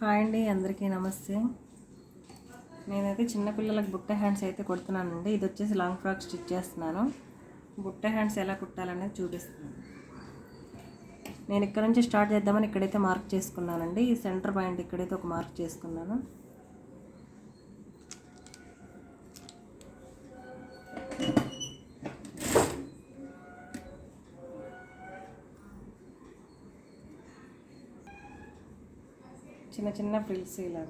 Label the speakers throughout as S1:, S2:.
S1: Hi అండి అందరికీ నమస్తే. నేనైతే చిన్నపిల్లలకు బుట్ట హ్యాండ్స్ అయితే కుడుతున్నానండి. ఇది వచ్చేసి లాంగ్ ఫ్రాక్ స్టిచ్ చేస్తున్నాను. బుట్ట హ్యాండ్స్ ఎలా కుట్టాలనేది చూపిస్తున్నాను. నేను ఇక్కడ నుంచి స్టార్ట్ చేద్దామని ఇక్కడైతే మార్క్ చేసుకున్నానండి. ఈ సెంటర్ పాయింట్ ఇక్కడైతే ఒక మార్క్ చేసుకున్నాను. చిన్న చిన్న ఫ్రిల్స్ ఇలాగ.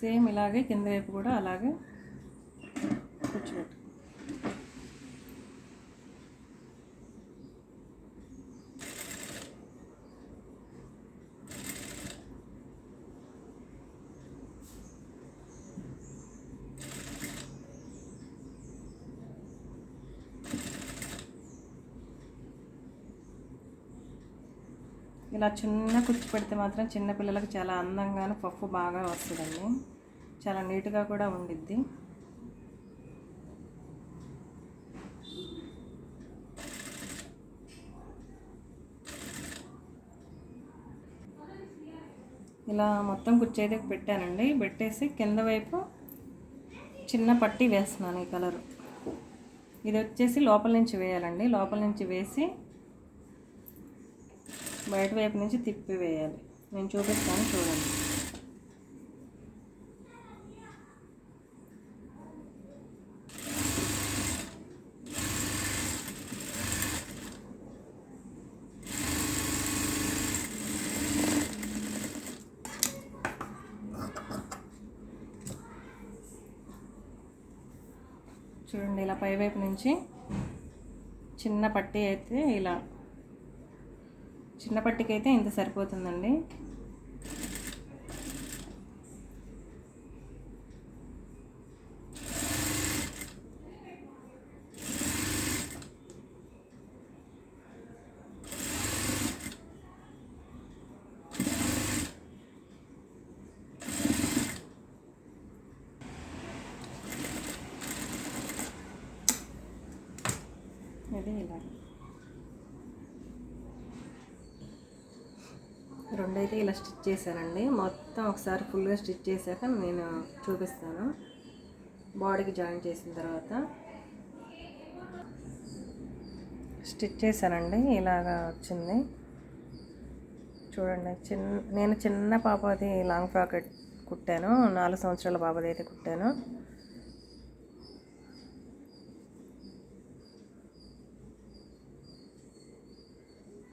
S1: సేమ్ ఇలాగే కింద వైపు కూడా అలాగే ఇలా చిన్న కుచ్చి పెడితే మాత్రం చిన్నపిల్లలకు చాలా అందంగాను పప్పు బాగా వస్తుందండి. చాలా నీట్గా కూడా ఉండిద్ది. ఇలా మొత్తం కుర్చీ అయితే పెట్టానండి. పెట్టేసి కింద వైపు చిన్న పట్టి వేస్తున్నాను ఈ కలరు. ఇది వచ్చేసి లోపల నుంచి వేయాలండి. లోపల నుంచి వేసి బయట వైపు నుంచి తిప్పి వేయాలి. నేను చూపిస్తాను చూడండి. చూడండి ఇలా పైవైపు నుంచి చిన్న పట్టి అయితే ఇలా చిన్న పట్టికైతే ఇంత సరిపోతుందండి. ఇది ఇలా రెండైతే ఇలా స్టిచ్ చేశానండి. మొత్తం ఒకసారి ఫుల్గా స్టిచ్ చేశాక నేను చూపిస్తాను. బాడీకి జాయిన్ చేసిన తర్వాత స్టిచ్ చేశానండి. ఇలాగా వచ్చింది. చూడండి చిన్న నేను చిన్న పాపది లాంగ్ ఫ్రాక్ కుట్టాను. నాలుగు సంవత్సరాల పాపది అయితే కుట్టాను.